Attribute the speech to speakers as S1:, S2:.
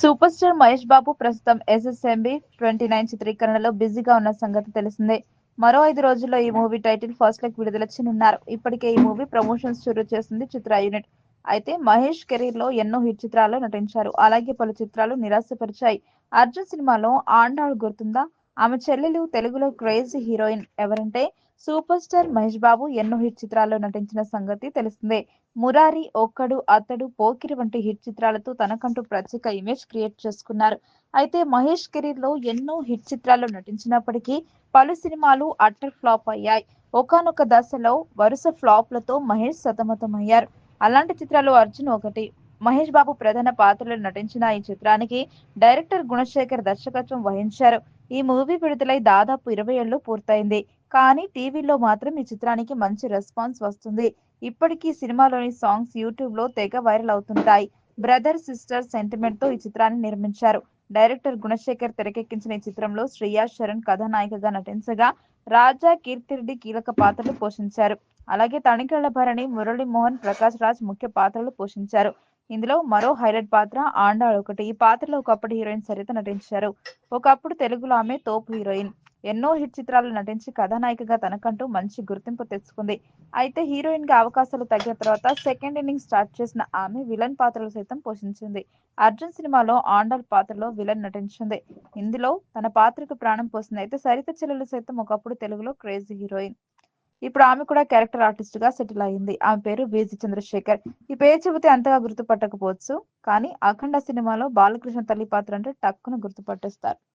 S1: Super star Mahesh బాబు ప్రస్తుతం SSMB twenty nine చిత్రీకరణలో బిజీగా ఉన్న సంగతి తెలిసిందే. మరో ఐదు రోజుల్లో ఈ మూవీ టైటిల్ ఫస్ట్ లుక్ విడుదల చేయనున్నారు. ఇప్పటికే ఈ మూవీ ప్రమోషన్స్ షురూ చేస్తుంది చిత్ర యూనిట్. అయితే మహేష్ కెరీర్లో ఎన్నో హిట్ చిత్రాల్లో నటించారు. అలాగే పలు చిత్రాలు నిరాశపరిచాయి. అర్జున్ సినిమాలో ఆండాళ్ గుర్తుందా? ఆమె చెల్లెలు తెలుగులో క్రేజీ హీరోయిన్ ఎవరంటే సూపర్ స్టార్ మహేష్ బాబు ఎన్నో హిట్ చిత్రాల్లో నటించిన సంగతి తెలిసిందే మురారి ఒక్కడు అతడు పోకిరి వంటి హిట్ చిత్రాలతో తనకంటూ ప్రత్యేక ఇమేజ్ క్రియేట్ చేసుకున్నారు. అయితే మహేష్ కెరీర్లో ఎన్నో హిట్ చిత్రాల్లో నటించినప్పటికీ పలు సినిమాలు అట్టర్ ఫ్లాప్ అయ్యాయి. ఒకనొక దశలో వరుస ఫ్లాప్లతో మహేష్ సతమతమయ్యారు. అలాంటి చిత్రాలు అర్జున్ ఒకటి. మహేష్ బాబు ప్రధాన పాత్రలో నటించిన ఈ చిత్రానికి డైరెక్టర్ గుణశేఖర్ దర్శకత్వం వహించారు. ఈ మూవీ విడుదలై దాదాపు ఇరవై ఏళ్ళు పూర్తయింది. కానీ టీవీలో మాత్రం ఈ చిత్రానికి మంచి రెస్పాన్స్ వస్తుంది. ఇప్పటికీ సినిమాలోని సాంగ్స్ యూట్యూబ్లో తెగ వైరల్ అవుతుంటాయి. బ్రదర్ సిస్టర్ సెంటిమెంట్తో ఈ చిత్రాన్ని నిర్మించారు. డైరెక్టర్ గుణశేఖర్ తెరకెక్కించిన ఈ చిత్రంలో శ్రియా శరణ్ కథానాయికగా నటించగా రాజా కీర్తిరెడ్డి కీలక పాత్రలు పోషించారు. అలాగే తణికళ్ళ భరణి మురళీమోహన్ ప్రకాష్ రాజ్ ముఖ్య పాత్రలు పోషించారు. ఇందులో మరో హైలైట్ పాత్ర ఆండాళ్ ఒకటి. ఈ పాత్రలో ఒకప్పుడు హీరోయిన్ సరిత నటించారు. ఒకప్పుడు తెలుగులో ఆమె తోపు హీరోయిన్. ఎన్నో హిట్ చిత్రాలు నటించి కథానాయికగా తనకంటూ మంచి గుర్తింపు తెచ్చుకుంది. అయితే హీరోయిన్గా అవకాశాలు తగ్గిన తర్వాత సెకండ్ ఇన్నింగ్ స్టార్ట్ చేసిన ఆమె విలన్ పాత్రలు సైతం పోషించింది. అర్జున్ సినిమాలో ఆండాల్ పాత్రలో విలన్ నటించింది. ఇందులో తన పాత్రకు ప్రాణం పోసింది. అయితే సరిత చెల్లెలు సైతం ఒకప్పుడు తెలుగులో క్రేజీ హీరోయిన్. ఇప్పుడు ఆమె కూడా క్యారెక్టర్ ఆర్టిస్ట్గా సెటిల్ అయింది. ఆమె పేరు విజి చంద్రశేఖర్. ఈ పేరు చెబితే అంతగా గుర్తుపట్టకపోవచ్చు కానీ అఖండ సినిమాలో బాలకృష్ణ తల్లి పాత్ర అంటే టక్కును గుర్తుపట్టేస్తారు.